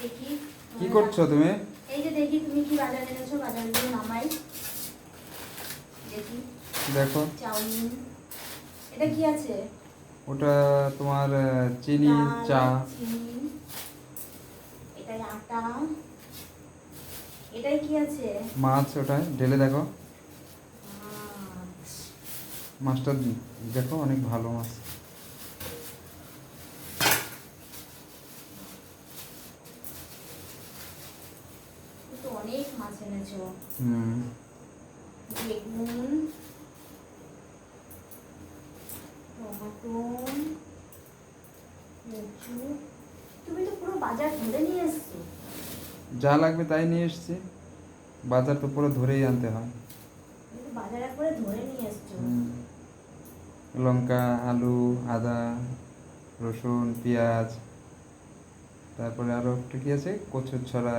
দেখি কি করছ তুমি? এই যে দেখি তুমি কি বাজার এনেছো নামাই দেখি। দেখো। চাউমিন। এটা কি আছে? ওটা তোমার চিনি চা। চিনি। এটাই আটা। এটাই কি আছে? মাছ ওটায়। ঢেলে দেখো। মাছ। মাছটা দেখো অনেক ভালো মাছ। তো অনেক মাছ এনেছো। হুম। বেগুন টমাটো কচু তুমি তো পুরো বাজার ধরে নিয়ে এসছো। যা লাগবে তাই নিয়ে এসেছি। বাজার তো পুরো ধরেই আনতে হয়। বাজার একবারে ধরে নিয়ে এসছো। লঙ্কা আলু আদা রসুন পেঁয়াজ। তারপরে আরও একটা কি আছে? কচুর ছড়া।